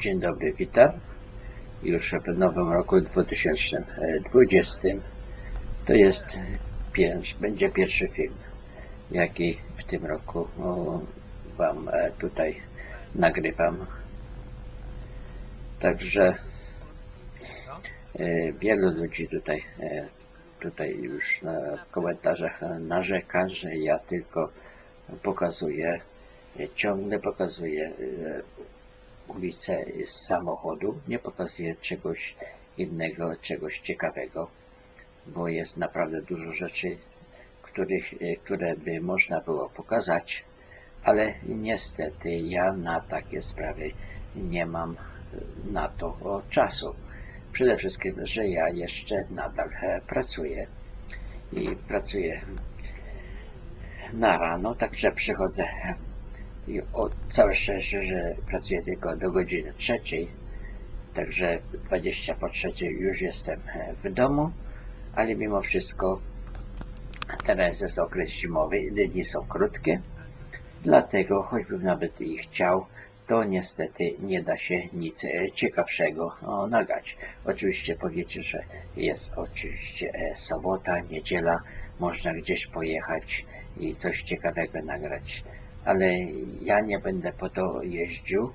Dzień dobry, witam. Już w nowym roku 2020. To jest pier- będzie pierwszy film, jaki w tym roku Wam e, tutaj nagrywam. Także e, wielu ludzi tutaj, e, tutaj już na komentarzach narzeka, że ja tylko pokazuję, e, ciągle pokazuję e, ulicę z samochodu, nie pokazuje czegoś innego, czegoś ciekawego, bo jest naprawdę dużo rzeczy, których, e, które by można było pokazać, ale niestety ja na takie sprawy nie mam e, na to czasu. Przede wszystkim, że ja jeszcze nadal e, pracuję i pracuję na rano, także przychodzę i o, całe szczęście, że pracuję tylko do godziny trzeciej, także 20 po trzeciej już jestem e, w domu, ale mimo wszystko teraz jest okres zimowy, dni są krótkie, dlatego choćbym nawet i chciał, to niestety nie da się nic e, ciekawszego nagrać. Oczywiście powiecie, że jest oczywiście e, sobota, niedziela, można gdzieś pojechać i coś ciekawego nagrać ale ja nie będę po to jeździł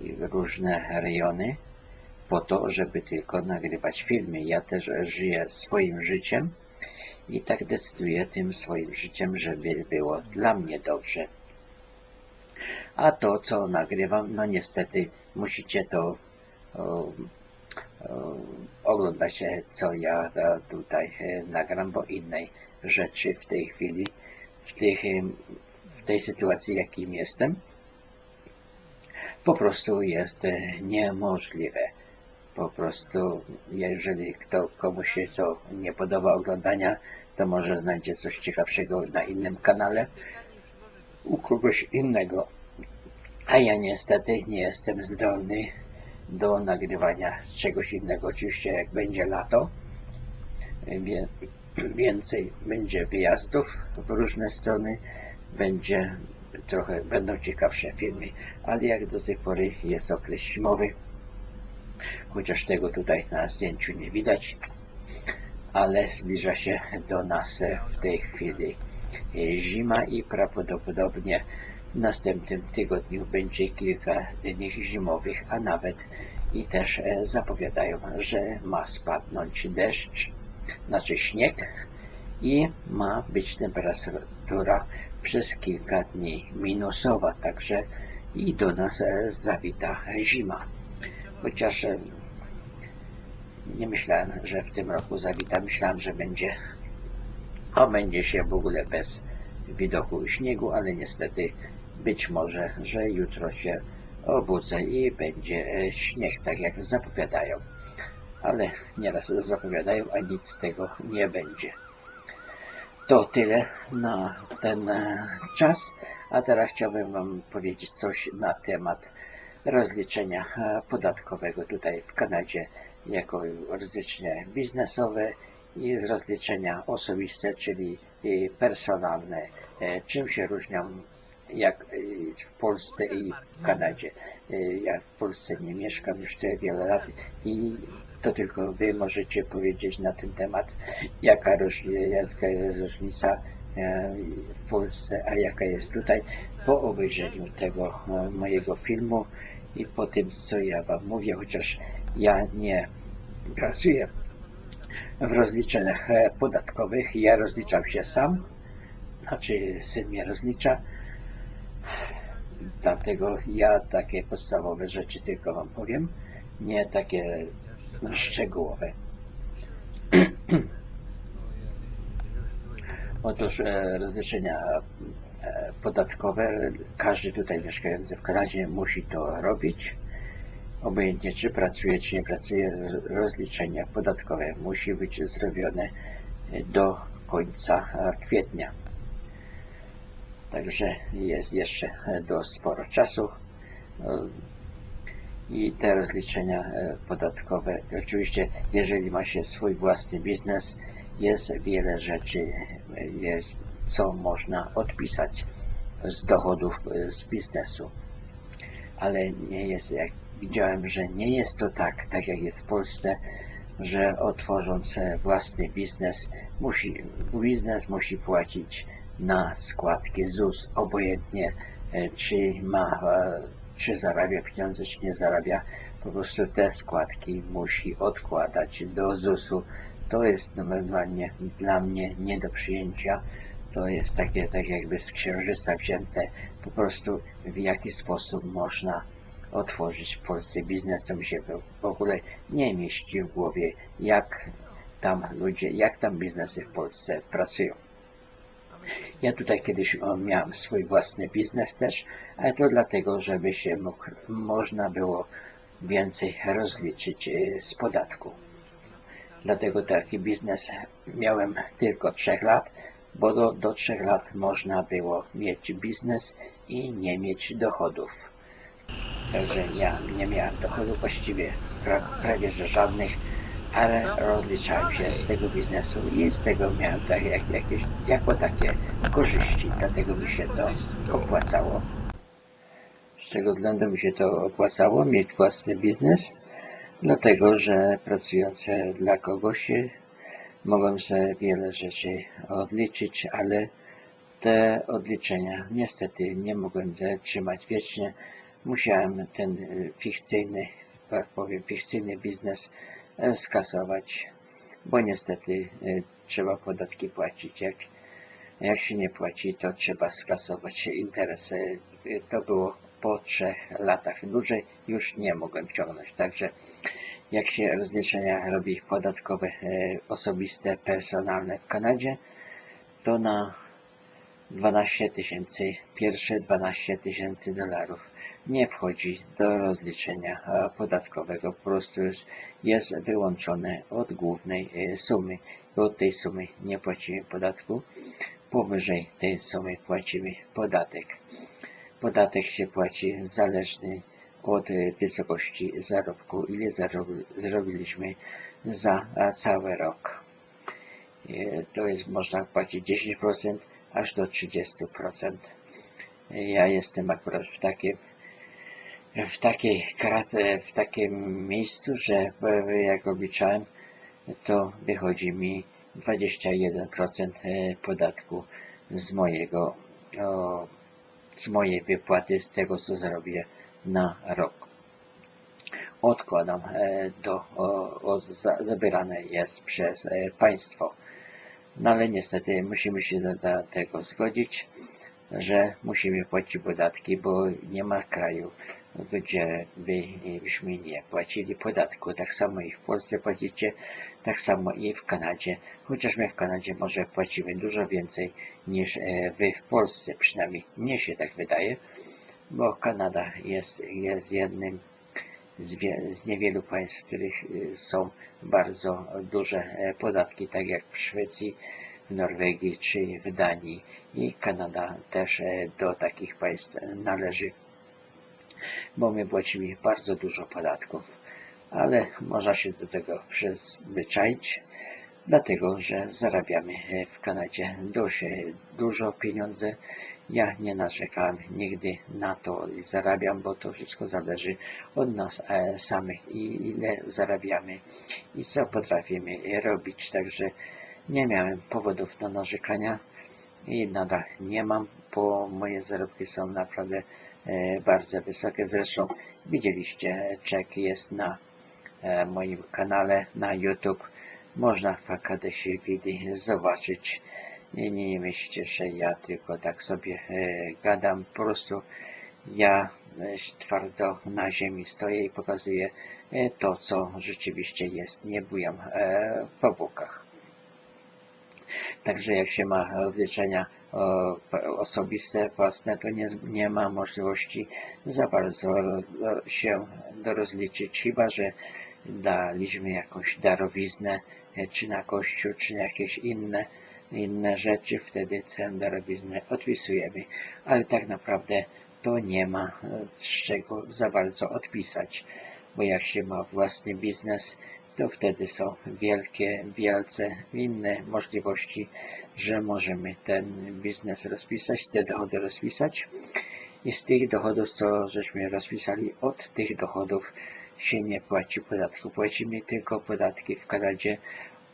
w różne rejony po to, żeby tylko nagrywać filmy. Ja też żyję swoim życiem i tak decyduję tym swoim życiem, żeby było dla mnie dobrze. A to, co nagrywam, no niestety musicie to o, o, oglądać, co ja tutaj nagram, bo innej rzeczy w tej chwili, w tych w tej sytuacji, jakim jestem, po prostu jest e, niemożliwe. Po prostu, jeżeli kto, komuś się to nie podoba oglądania, to może znajdzie coś ciekawszego na innym kanale u kogoś innego. A ja niestety nie jestem zdolny do nagrywania czegoś innego. Oczywiście jak będzie lato, więcej będzie wyjazdów w różne strony, będzie trochę, będą ciekawsze filmy, ale jak do tej pory jest okres zimowy, chociaż tego tutaj na zdjęciu nie widać, ale zbliża się do nas w tej chwili zima i prawdopodobnie w następnym tygodniu będzie kilka dni zimowych, a nawet i też zapowiadają, że ma spadnąć deszcz, znaczy śnieg i ma być temperatura przez kilka dni minusowa, także i do nas zawita zima. Chociaż nie myślałem, że w tym roku zawita, myślałem, że będzie obędzie się w ogóle bez widoku śniegu, ale niestety być może, że jutro się obudzę i będzie śnieg, tak jak zapowiadają. Ale nieraz zapowiadają, a nic z tego nie będzie. To tyle na ten czas, a teraz chciałbym Wam powiedzieć coś na temat rozliczenia podatkowego tutaj w Kanadzie jako rozliczenie biznesowe i rozliczenia osobiste, czyli personalne. Czym się różnią jak w Polsce i w Kanadzie. Ja w Polsce nie mieszkam już tyle wiele lat i to tylko Wy możecie powiedzieć na ten temat, jaka, jaka jest różnica w Polsce, a jaka jest tutaj. Po obejrzeniu tego mojego filmu i po tym, co ja Wam mówię, chociaż ja nie pracuję w rozliczeniach podatkowych, ja rozliczam się sam, znaczy syn mnie rozlicza, dlatego ja takie podstawowe rzeczy tylko Wam powiem, nie takie szczegółowe. Otóż e, rozliczenia e, podatkowe, każdy tutaj mieszkający w Kanadzie musi to robić. Obojętnie czy pracuje, czy nie pracuje, rozliczenie podatkowe musi być zrobione do końca kwietnia. Także jest jeszcze dość sporo czasu i te rozliczenia podatkowe. Oczywiście, jeżeli ma się swój własny biznes, jest wiele rzeczy, jest, co można odpisać z dochodów z biznesu. Ale nie jest jak widziałem, że nie jest to tak, tak jak jest w Polsce, że otworząc e, własny biznes, musi, biznes musi płacić na składki ZUS, obojętnie e, czy ma, czy zarabia pieniądze, czy nie zarabia, po prostu te składki musi odkładać do ZUS-u. To jest normalnie dla mnie nie do przyjęcia. To jest takie, tak jakby z księżyca wzięte. Po prostu w jaki sposób można otworzyć w Polsce biznes, co mi się w ogóle nie mieści w głowie, jak tam ludzie, jak tam biznesy w Polsce pracują. Ja tutaj kiedyś miałem swój własny biznes też, ale to dlatego, żeby się mógł, można było więcej rozliczyć e, z podatku. Dlatego taki biznes miałem tylko 3 lat, bo do, do 3 lat można było mieć biznes i nie mieć dochodów. Także ja nie miałem dochodów właściwie pra, prawie że żadnych, ale rozliczałem się z tego biznesu i z tego miałem tak, jak, jakieś, jako takie korzyści, dlatego mi się to opłacało. Z tego względu mi się to opłacało mieć własny biznes, dlatego że pracując dla kogoś mogłem sobie wiele rzeczy odliczyć, ale te odliczenia niestety nie mogłem trzymać wiecznie. Musiałem ten fikcyjny, tak powiem, fikcyjny biznes skasować, bo niestety trzeba podatki płacić. Jak, jak się nie płaci, to trzeba skasować interesy. To było po trzech latach. Dłużej już nie mogłem ciągnąć. Także jak się rozliczenia robi podatkowe, e, osobiste, personalne w Kanadzie, to na 12 tysięcy, pierwsze 12 tysięcy dolarów nie wchodzi do rozliczenia e, podatkowego, po prostu jest, wyłączone od głównej e, sumy. Od tej sumy nie płacimy podatku, powyżej tej sumy płacimy podatek. Podatek się płaci zależny od wysokości zarobku, ile zarobiliśmy za cały rok. To jest, można płacić 10% aż do 30%. Ja jestem akurat w takim w takiej kratę, w takim miejscu, że jak obliczałem, to wychodzi mi 21% podatku z mojego z mojej wypłaty, z tego co zarobię na rok. Odkładam do, od, zabierane jest przez e, państwo. No ale niestety musimy się do tego zgodzić, że musimy płacić podatki, bo nie ma kraju, byśmy nie płacili podatku. Tak samo i w Polsce płacicie, tak samo i w Kanadzie. Chociaż my w Kanadzie może płacimy dużo więcej niż e, wy w Polsce, przynajmniej mnie się tak wydaje, bo Kanada jest, jest jednym z, z niewielu państw, w których e, są bardzo duże e, podatki, tak jak w Szwecji, w Norwegii czy w Danii i Kanada też do takich państw należy, bo my płacimy bardzo dużo podatków, ale można się do tego przyzwyczaić, dlatego że zarabiamy w Kanadzie dość dużo pieniędzy. Ja nie narzekałem nigdy na to, ile zarabiam, bo to wszystko zależy od nas samych i ile zarabiamy i co potrafimy robić. Także nie miałem powodów na narzekania i nadal nie mam, bo moje zarobki są naprawdę bardzo wysokie. Zresztą widzieliście, czek jest na moim kanale na YouTube można w Akadesie Widi zobaczyć. Nie, nie myślcie, że ja tylko tak sobie e, gadam. Po prostu ja e, twardo na ziemi stoję i pokazuję e, to, co rzeczywiście jest. Nie bujam e, po bokach. Także jak się ma rozliczenia o, osobiste, własne, to nie, nie ma możliwości za bardzo się dorozliczyć, chyba że daliśmy jakąś darowiznę, czy na kościół, czy na jakieś inne, inne rzeczy, wtedy tę darowiznę odpisujemy. Ale tak naprawdę to nie ma z czego za bardzo odpisać, bo jak się ma własny biznes, to wtedy są wielkie, wielce inne możliwości, że możemy ten biznes rozpisać, te dochody rozpisać i z tych dochodów, co żeśmy rozpisali, od tych dochodów się nie płaci podatku. Płacimy tylko podatki w Kanadzie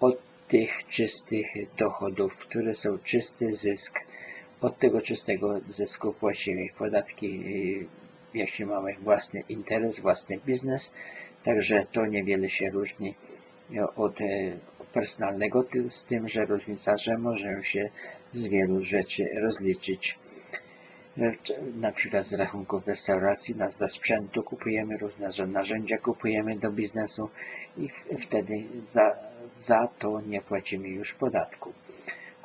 od tych czystych dochodów, które są czysty zysk. Od tego czystego zysku płacimy podatki, jeśli mamy własny interes, własny biznes, także to niewiele się różni od e, personalnego, z tym, że różnica, że możemy się z wielu rzeczy rozliczyć. E, Na przykład z rachunków restauracji, za sprzętu kupujemy różne narzędzia, kupujemy do biznesu i wtedy za, za to nie płacimy już podatku.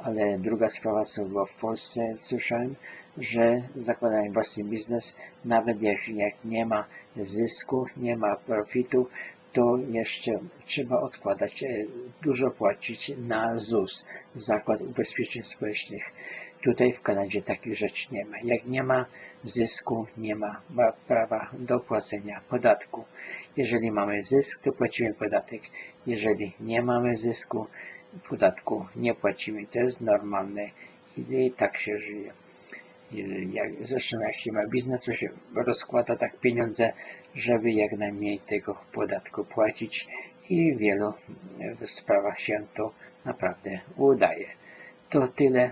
Ale druga sprawa, co było w Polsce, słyszałem, że zakładają własny biznes, nawet jak, jak nie ma zysku, nie ma profitu, to jeszcze trzeba odkładać, e, dużo płacić na ZUS, Zakład Ubezpieczeń Społecznych. Tutaj w Kanadzie takich rzeczy nie ma. Jak nie ma zysku, nie ma prawa do płacenia podatku. Jeżeli mamy zysk, to płacimy podatek. Jeżeli nie mamy zysku, podatku nie płacimy. To jest normalne i, tak się żyje. Jak, zresztą jak się ma biznes, to się rozkłada tak pieniądze, żeby jak najmniej tego podatku płacić i w wielu sprawach się to naprawdę udaje. To tyle,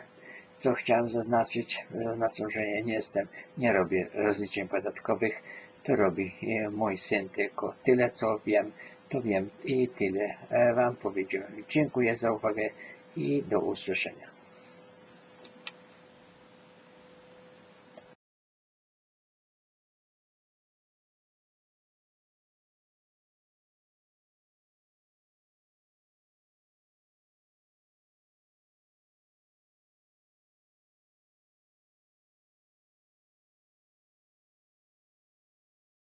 co chciałem zaznaczyć. Zaznaczam, że ja nie jestem, nie robię rozliczeń podatkowych, to robi e, mój syn tylko. Tyle, co wiem, to wiem i tyle e, Wam powiedziałem. Dziękuję za uwagę i do usłyszenia.